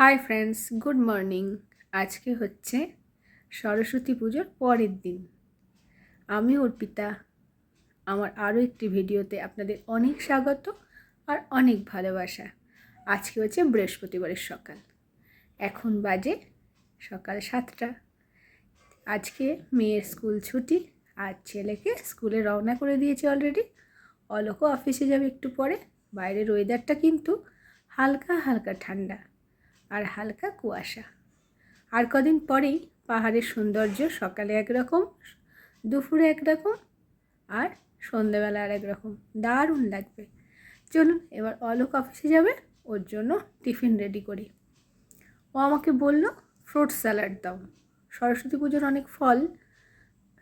Hi friends good morning আজকে হচ্ছে সরস্বতী পুজোর পরের দিন। আমি অর্পিতা। আমার আরও একটি ভিডিওতে আপনাদের অনেক স্বাগত আর অনেক ভালোবাসা। আজকে হচ্ছে বৃহস্পতিবারের সকাল। এখন বাজে সকাল সাতটা। আজকে মেয়ের স্কুল ছুটি আর ছেলেকে স্কুলে রওনা করে দিয়েছে অলরেডি অলোকও অফিসে যাবে একটু পরে। বাইরের ওয়েদারটা কিন্তু হালকা হালকা ঠান্ডা। আর হালকা কুয়াশা। আর কদিন পরেই পাহাড়ের সৌন্দর্য সকালে একরকম, দুপুরে একরকম আর সন্ধ্যেবেলা আর একরকম। দারুণ লাগবে। চলুন এবার অলোক অফিসে যাবে, ওর জন্য টিফিন রেডি করি। ও আমাকে বলল, ফ্রুট স্যালাড দাও। সরস্বতী পুজোর অনেক ফল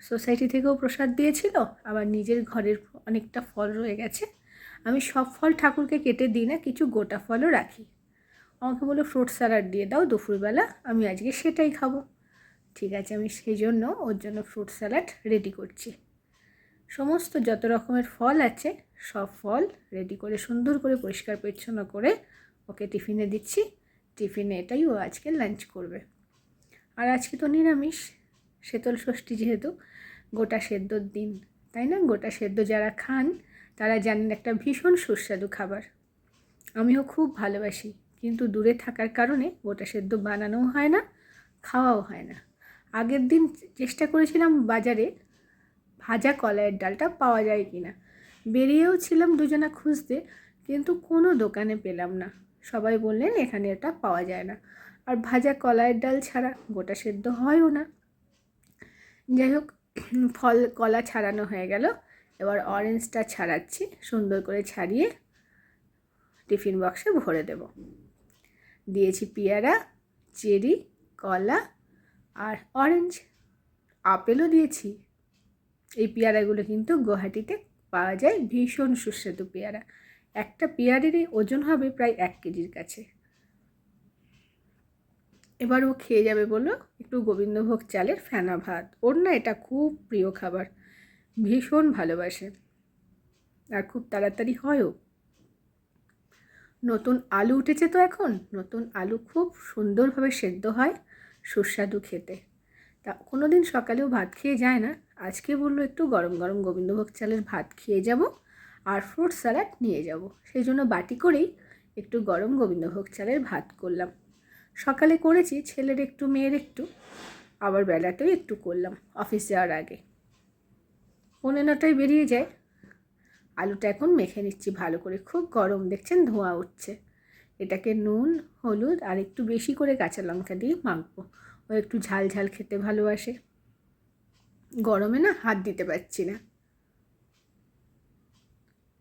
সোসাইটি থেকেও প্রসাদ দিয়েছিল, আবার নিজের ঘরের অনেকটা ফল রয়ে গেছে। আমি সব ফল ঠাকুরকে কেটে দিই না, কিছু গোটা ফলও রাখি। আমাকে বলল ফ্রুট স্যালাড দিয়ে দাও দুপুরবেলা, আমি আজকে সেটাই খাব। ঠিক আছে, আমি সেই জন্য ওর জন্য ফ্রুট স্যালাড রেডি করছি। সমস্ত যত রকমের ফল আছে, সব ফল রেডি করে, সুন্দর করে, পরিষ্কার, পরিচ্ছন্ন করে ওকে টিফিনে দিচ্ছি। টিফিনে এটাই ও আজকে লাঞ্চ করবে। আর আজকে তো নিরামিষ, শীতল ষষ্ঠী যেহেতু, গোটা সেদ্ধর দিন, তাই না? গোটা সেদ্ধ যারা খান, তারা জানেন একটা ভীষণ সুস্বাদু খাবার। আমিও খুব ভালোবাসি কিন্তু দূরে থাকার কারণে গোটা সেদ্ধ বানানোও হয় না, খাওয়াও হয় না। আগের দিন চেষ্টা করেছিলাম বাজারে ভাজা কলাইয়ের ডালটা পাওয়া যায় কি না বেরিয়েও ছিলাম দুজনা খুঁজতে, কিন্তু কোনো দোকানে পেলাম না। সবাই বললেন, এখানে এটা পাওয়া যায় না। আর ভাজা কলাইয়ের ডাল ছাড়া গোটা সেদ্ধ হয়ও না। যাই হোক, ফল, কলা ছাড়ানো হয়ে গেল। এবার অরেঞ্জটা ছাড়াচ্ছি। সুন্দর করে ছাড়িয়ে টিফিন বক্সে ভরে দেব। দিয়েছি পেয়ারা, চেরি, কলা আর অরেঞ্জ আপেলও দিয়েছি। এই পেয়ারাগুলো কিন্তু গুয়াহাটিতে পাওয়া যায় ভীষণ সুস্বাদু পেয়ারা। একটা পেয়ারেরই ওজন হবে প্রায় এক কেজির কাছে। এবার ও খেয়ে যাবে বলো একটু গোবিন্দভোগ চালের ফেনা ভাত। ওর না এটা খুব প্রিয় খাবার। ভীষণ ভালোবাসে। আর খুব তাড়াতাড়ি হয়ও। নতুন আলু উঠেছে তো এখন? নতুন আলু খুব সুন্দরভাবে সেদ্ধ হয়, সুস্বাদু খেতে। তা কোনো দিন সকালেও ভাত খেয়ে যায় না? আজকে বলল একটু গরম গরম গোবিন্দভোগ চালের ভাত খেয়ে যাব আর ফ্রুট স্যালাড নিয়ে যাব। সেই জন্য বাটি করেই একটু গরম গোবিন্দভোগ চালের ভাত করলাম। সকালে করেছি, ছেলের একটু, মেয়ের একটু। আবার বেলাতেও একটু করলাম, অফিস যাওয়ার আগে। পনেরো নটায় বেরিয়ে যায় আলুটা এখন মেখে নিচ্ছি ভালো করে। খুব গরম, দেখছেন? ধোঁয়া উঠছে। এটাকে নুন, হলুদ আর একটু বেশি করে কাঁচা লঙ্কা দিয়ে মাখবো। ও একটু ঝাল ঝাল খেতে ভালোবাসে। গরমে না হাত দিতে পারছি না।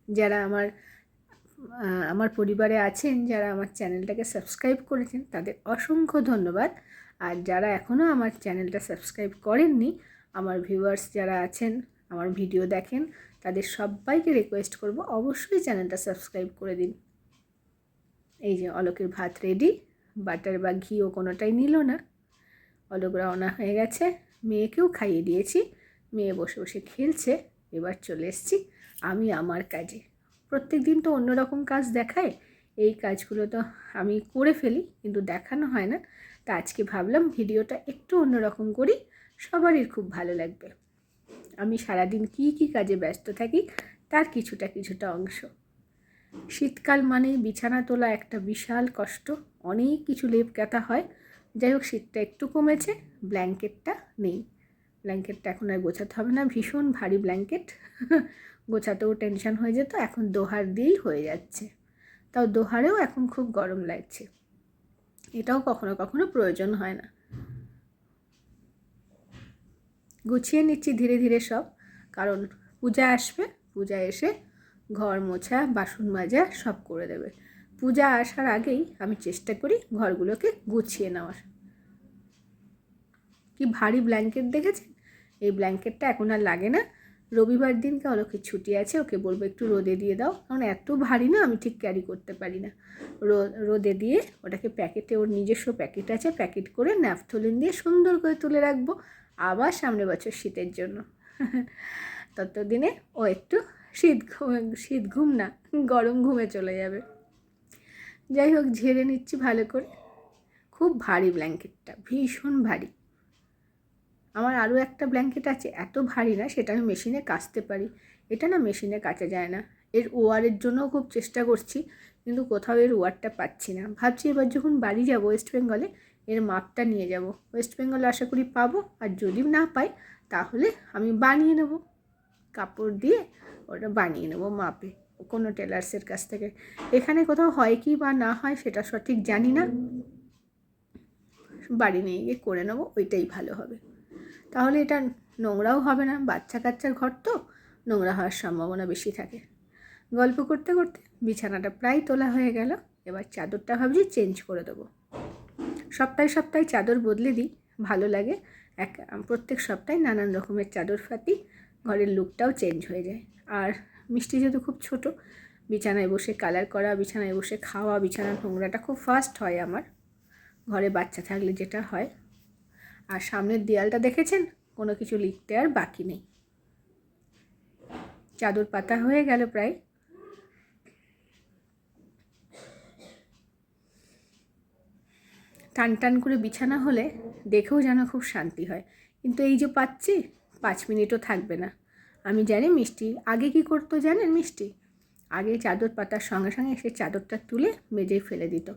যারা আমার আমার পরিবারে আছেন, যারা আমার চ্যানেলটাকে সাবস্ক্রাইব করেছেন, তাদের অসংখ্য ধন্যবাদ। আর যারা এখনও আমার চ্যানেলটা সাবস্ক্রাইব করেননি, আমার ভিউয়ার্স যারা আছেন, আমার ভিডিও দেখেন তাদের সবাইকে রিকোয়েস্ট করব অবশ্যই চ্যানেলটা সাবস্ক্রাইব করে দিন। এই যে অলোকের ভাত রেডি বাটার বা ঘিও কোনোটাই নিল না। অলোক রওনা হয়ে গেছে, মেয়েকেও খাইয়ে দিয়েছি। মেয়ে বসে বসে খেলছে, এবার চলে এসছি আমি আমার কাজে। প্রত্যেক দিন তো অন্যরকম কাজ দেখায়, এই কাজগুলো তো আমি করে ফেলি, কিন্তু দেখানো হয় না। তা আজকে ভাবলাম ভিডিওটা একটু অন্যরকম করি, সবারই খুব ভালো লাগবে। আমি সারাদিন কি কি কাজে ব্যস্ত থাকি তার কিছুটা কিছুটা অংশ। শীতকাল মানেই বিছানা তোলা একটা বিশাল কষ্ট, অনেক কিছু লেপ কাটা হয়। যাই হোক, শীতটা একটু কমেছে, ব্ল্যাঙ্কেটটা নেই। ব্ল্যাঙ্কেটটা এখন আর গোছাতে হবে না, ভীষণ ভারী ব্ল্যাঙ্কেট। গোছাতেও টেনশন হয়ে যেত, এখন দোহার দিয়েই হয়ে যাচ্ছে। তাও দোহারেও এখন খুব গরম লাগছে। এটাও কখনো কখনো প্রয়োজন হয় না। গুছিয়ে নিচ্ছি ধীরে ধীরে সব। কারণ পূজা আসবে, পূজা এসে ঘর মোছা, বাসন মাজা সব করে দেবে। পূজা আসার আগেই আমি চেষ্টা করি ঘরগুলোকে গুছিয়ে নেওয়ার। কি ভারী ব্ল্যাঙ্কেট দেখেছেন? এই ব্ল্যাঙ্কেটটা এখন আর লাগে না। রবিবার দিনকে অলকে ছুটি আছে, ওকে বলব একটু রোদে দিয়ে দাও। কারণ এত ভারী না, আমি ঠিক ক্যারি করতে পারি না। রোদে দিয়ে ওটাকে প্যাকেটে, ওর নিজস্ব প্যাকেট আছে, প্যাকেট করে ন্যাপথলিন দিয়ে সুন্দর করে তুলে রাখব। আবার সামনে বছর শীতের জন্য। ততদিনে ও একটু শীত ঘুমে, শীত ঘুম না, গরম ঘুমে চলে যাবে। যাই হোক, ঝেড়ে নিচ্ছি ভালো করে। খুব ভারী ব্ল্যাঙ্কেটটা, ভীষণ ভারী। আমার আরও একটা ব্ল্যাঙ্কেট আছে, এত ভারী না, সেটা আমি মেশিনে কাচতে পারি। এটা না মেশিনে কাচা যায় না। এর ওয়ারের জন্যও খুব চেষ্টা করছি, কিন্তু কোথাও এর ওয়ারটা পাচ্ছি না। ভাবছি এবার যখন বাড়ি যাব, ওয়েস্ট বেঙ্গলে এর মাপটা নিয়ে যাব। ওয়েস্ট বেঙ্গলে আশা করি পাবো, আর যদি না পাই, তাহলে আমি বানিয়ে নেব। কাপড় দিয়ে ওটা বানিয়ে নেব মাপে। কোনো টেলার্সের কাছ থেকে। এখানে কোথাও হয় কি বা না হয় সেটা সঠিক জানি না। বাড়ি নিয়ে গিয়ে করে নেব, ওইটাই ভালো হবে। তাহলে এটা নোংরাও হবে না। বাচ্চা কাচ্চার ঘর তো, নোংরা হওয়ার সম্ভাবনা বেশি থাকে। গল্প করতে করতে বিছানাটা প্রায় তোলা হয়ে গেল। এবার চাদরটা ভাবছি চেঞ্জ করে দেবো। সপ্তাহে সপ্তাহে চাদর বদলে দিই, ভালো লাগে। এক, প্রত্যেক সপ্তাহে নানান রকমের চাদর ফাতি ঘরের লুকটাও চেঞ্জ হয়ে যায়। আর মিষ্টি যেহেতু খুব ছোট, বিছানায় বসে কালার করা, বিছানায় বসে খাওয়া, বিছানার নোংরাটা খুব ফাস্ট হয় আমার। ঘরে বাচ্চা থাকলে যেটা হয়। আর সামনের দেয়ালটা দেখেছেন? কোনো কিছু লিখতে আর বাকি নেই। চাদর পাতা হয়ে গেল প্রায়। টান টান করে বিছানা হলে দেখেও যেন খুব শান্তি হয়। কিন্তু এই যে পাচ্ছি, পাঁচ মিনিটও থাকবে না। আমি জানি মিষ্টি, আগে কি করতো জানেন মিষ্টি? আগে চাদর পাতার সঙ্গে সঙ্গে সে চাদরটা তুলে মেজেই ফেলে দিত।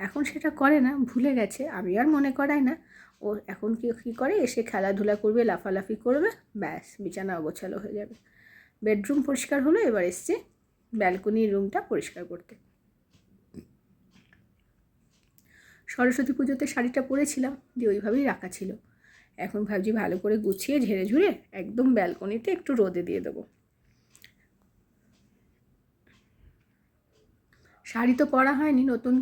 এখন সেটা করে না, ভুলে গেছে, আমি আর মনে করাই না। ও এখন কি, কী করে? এসে খেলাধুলা করবে, লাফালাফি করবে, ব্যাস, বিছানা অগোছালো হয়ে যাবে। বেডরুম পরিষ্কার হলো, এবার এসছে ব্যালকনির রুমটা পরিষ্কার করতে। সরস্বতী পুজোতে শাড়িটা পরেছিলাম যে ওইভাবেই রাখা ছিল। এখন ভাবছি ভালো করে গুছিয়ে, ঝেড়ে ঝুড়ে একদম ব্যালকনিতে একটু রোদে দিয়ে দেবো। শাড়ি তো পরা হয়নি, নতুন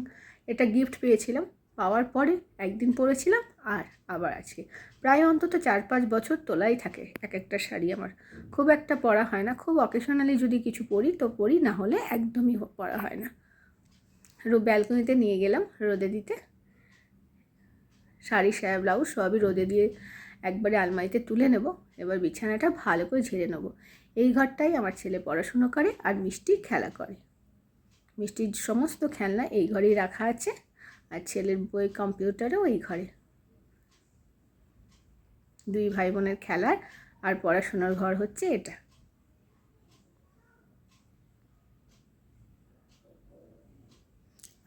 এটা গিফট পেয়েছিলাম, পাওয়ার পরে একদিন পরেছিলাম আর আবার আজকে। প্রায় অন্তত চার পাঁচ বছর তোলাই থাকে এক একটা শাড়ি আমার। খুব একটা পরা হয় না, খুব অকেশনালি যদি কিছু পরি তো পরি, না হলে একদমই পরা হয় না। ব্যালকনিতে নিয়ে গেলাম রোদে দিতে। শাড়ি, সায়া ব্লাউজ সবই রোদে দিয়ে একবারে আলমারিতে তুলে নেব। এবার বিছানাটা ভালো করে ঝেড়ে নেব। এই ঘরটাই আমার ছেলে পড়াশুনো করে আর মিষ্টি খেলা করে। মিষ্টির সমস্ত খেলনা এই ঘরেই রাখা আছে আর ছেলের বই, কম্পিউটারও এই ঘরে। দুই ভাই বোনের খেলার আর পড়াশোনার ঘর হচ্ছে এটা।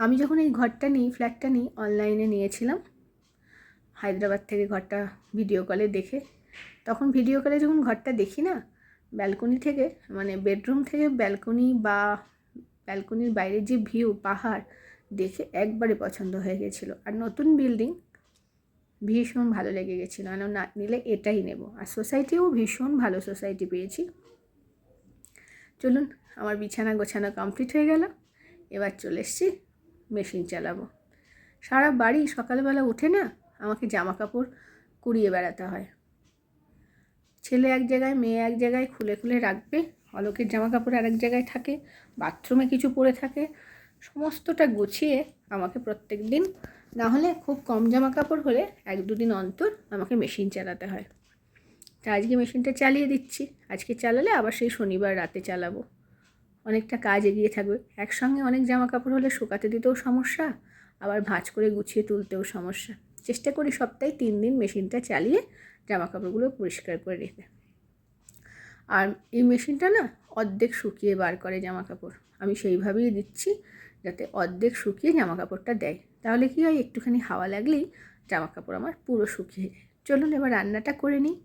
আমি যখন এই ঘরটা নিই, ফ্ল্যাটটা নিই, অনলাইনে নিয়েছিলাম। হায়দ্রাবাদ থেকে ঘরটা ভিডিও কলে দেখে। তখন ভিডিও কলে যখন ঘরটা দেখি না ব্যালকনি থেকে মানে বেডরুম থেকে ব্যালকনি বা ব্যালকনির বাইরের যে ভিউ পাহাড়, দেখে একবারে পছন্দ হয়ে গেছিল। আর নতুন বিল্ডিং ভীষণ ভালো লেগে গেছিল। আর না, নিলে এটাই নেব। আর সোসাইটিও ভীষণ ভালো সোসাইটি পেয়েছি। চলুন, আমার বিছানা গোছানো কমপ্লিট হয়ে গেল। এবার চলে এসছি মেশিন চালাবো। সারা বাড়ি সকালবেলা উঠে না আমাকে জামা কাপড় কুড়িয়ে বেড়াতে হয়। ছেলে এক জায়গায়, মেয়ে এক জায়গায় খুলে খুলে রাখবে, অলোকের জামা কাপড় আরেক জায়গায় থাকে, বাথরুমে কিছু পরে থাকে, সমস্তটা গুছিয়ে আমাকে প্রত্যেক দিন না হলে খুব কম জামা কাপড় হলে এক দুদিন অন্তর আমাকে মেশিন চালাতে হয়। তা আজকে মেশিনটা চালিয়ে দিচ্ছি, আজকে চালালে আবার সেই শনিবার রাতে চালাবো। অনেকটা কাজ এগিয়ে থাকবে, একসঙ্গে অনেক জামা কাপড় হলে শুকাতে দিতেও সমস্যা, আবার ভাঁজ করে গুছিয়ে তুলতেও সমস্যা। চেষ্টা করি সপ্তাহে তিন দিন মেশিনটা চালিয়ে জামা কাপড়গুলো পরিষ্কার করে রেখে আর এই মেশিনটা না অর্ধেক শুকিয়ে বার করে জামা কাপড় আমি সেইভাবেই দিচ্ছি যাতে অর্ধেক শুকিয়ে জামা কাপড়টা দেয়। তাহলে কি হয়, একটুখানি হাওয়া লাগলেই জামা কাপড় আমার পুরো শুকিয়ে যায়। চলুন এবার রান্নাটা করে নিই।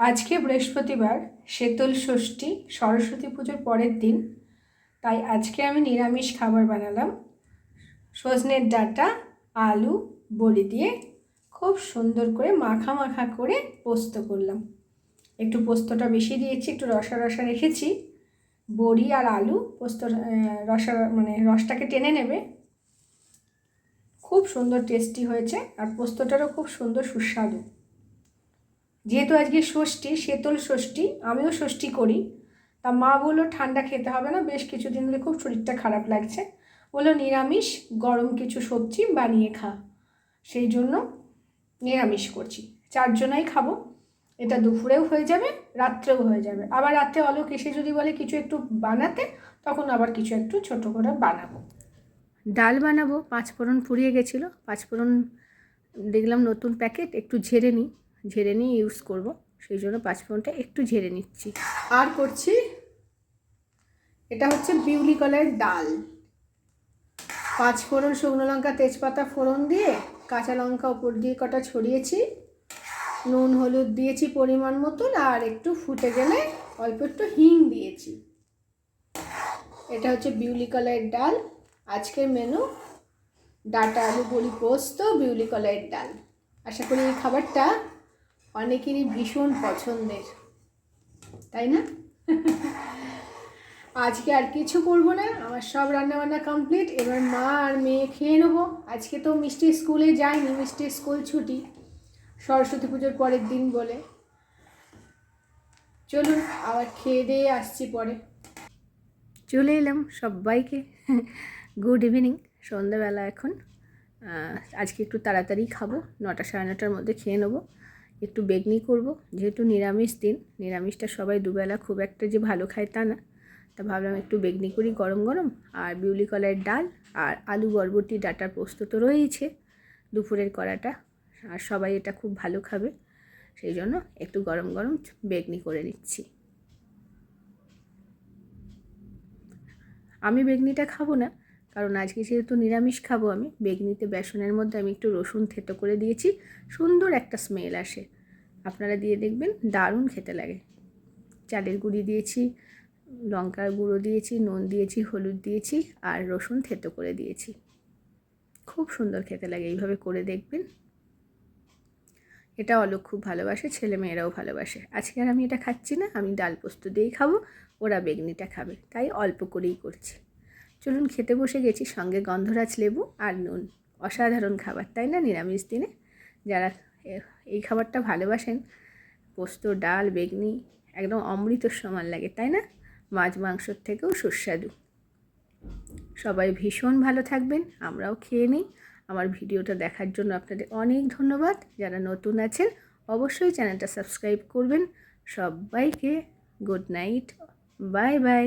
আজকে বৃহস্পতিবার, শীতল ষষ্ঠী, সরস্বতী পুজোর পরের দিন। তাই আজকে আমি নিরামিষ খাবার বানালাম। সজনের ডাটা আলু বড়ি দিয়ে খুব সুন্দর করে মাখা মাখা করে পোস্ত করলাম। একটু পোস্তটা বেশি দিয়েছি, একটু রসা রসা রেখেছি। বড়ি আর আলু পোস্ত রসা মানে রসটাকে টেনে নেবে। খুব সুন্দর টেস্টি হয়েছে আর পোস্তটারও খুব সুন্দর সুস্বাদু। যেহেতু আজকে ষষ্ঠী, শীতল ষষ্ঠী, আমিও ষষ্ঠী করি। তা মা বলল, ঠান্ডা খেতে হবে না, বেশ কিছুদিন ধরে খুব শরীরটা খারাপ লাগছে। বলল, নিরামিষ, গরম কিছু সবজি বানিয়ে খা। সেই জন্য নিরামিষ করছি। চারজনাই খাব। এটা দুপুরেও হয়ে যাবে, রাত্রেও হয়ে যাবে। আবার রাত্রে অলোক এসে যদি বলে কিছু একটু বানাতে, তখন আবার কিছু একটু ছোট করে বানাবো। ডাল বানাবো পাঁচফোড়ন ফুরিয়ে গেছিল। পাঁচফোড়ন দেখলাম নতুন প্যাকেট, একটু ঝেড়ে নিই। ঝেড়ে নিয়ে ইউজ করব। সেই জন্য পাঁচফোড়নটা একটু ঝেড়ে নিচ্ছি। আর করছি, এটা হচ্ছে বিউলি কলার ডাল। পাঁচ ফোড়ন শুকনো লঙ্কা, তেজপাতা ফোড়ন দিয়ে কাঁচা লঙ্কা উপর দিয়ে কটা ছড়িয়েছি। নুন, হলুদ দিয়েছি পরিমাণ মতন আর একটু ফুটে গেলে অল্প একটু হিং দিয়েছি। এটা হচ্ছে বিউলি কলাইয়ের ডাল। আজকের মেনু ডাটা আলু বড়ি পোস্ত বিউলি কলাইয়ের ডাল। আশা করি এই খাবারটা অনেকেরই ভীষণ পছন্দের, তাই না? আজকে আর কিছু করব না, আমার সব রান্নাবান্না কমপ্লিট এবার মা আর মেয়ে খেয়ে নেব। আজকে তো মিষ্টি স্কুলে যায়নি মিষ্টি স্কুল ছুটি। সরস্বতী পুজোর পরের দিন বলে। চলুন, আবার খেয়ে দিয়ে আসছি পরে। চলে এলাম সবাইকে। গুড ইভিনিং সন্ধ্যাবেলা এখন। আজকে একটু তাড়াতাড়ি খাব, নটা সাড়ে নটার মধ্যে খেয়ে নেব। একটু বেগনি করব, যেহেতু নিরামিষ দিন, নিরামিষটা সবাই দুবেলা খুব একটা যে ভালো খায় তা না। তা ভাবলাম একটু বেগনি করি গরম গরম আর বিউলি কলাইয়ের ডাল আর আলু বরবটি ডাটার পোস্ত তো রয়েইছে দুপুরের কড়াটা। আর সবাই এটা খুব ভালো খাবে, সেই জন্য একটু গরম গরম বেগনি করে নিচ্ছি। আমি বেগনিটা খাব না, কারণ আজকে যেহেতু নিরামিষ খাব আমি, বেগনিতে বেসনের মধ্যে আমি একটু রসুন থেতো করে দিয়েছি, সুন্দর একটা স্মেল আসে। আপনারা দিয়ে দেখবেন দারুণ খেতে লাগে। চালের গুঁড়ি দিয়েছি লঙ্কার গুঁড়ো দিয়েছি, নুন দিয়েছি, হলুদ দিয়েছি আর রসুন থেতো করে দিয়েছি। খুব সুন্দর খেতে লাগে, এইভাবে করে দেখবেন। এটা অলোক খুব ভালোবাসে, ছেলে মেয়েরাও ভালোবাসে। আজকে আর আমি এটা খাচ্ছি না, আমি ডাল পোস্ত দিয়েই খাব, ওরা বেগনিটা খাবে, তাই অল্প করেই করছি। চলুন খেতে বসে গেছি, সঙ্গে গন্ধরাজ লেবু আর নুন। অসাধারণ খাবার, তাই না, নিরামিষ দিনে? যারা এই খাবারটা ভালোবাসেন, পোস্ত, ডাল, বেগনি, একদম অমৃতর সমান লাগে, তাই না? মাছ মাংসর থেকেও সুস্বাদু। সবাই ভীষণ ভালো থাকবেন, আমরাও খেয়ে নিই। আমার ভিডিওটা দেখার জন্য আপনাদের অনেক ধন্যবাদ। যারা নতুন আছেন, অবশ্যই চ্যানেলটা সাবস্ক্রাইব করবেন। সবাইকে গুড নাইট, বাই বাই।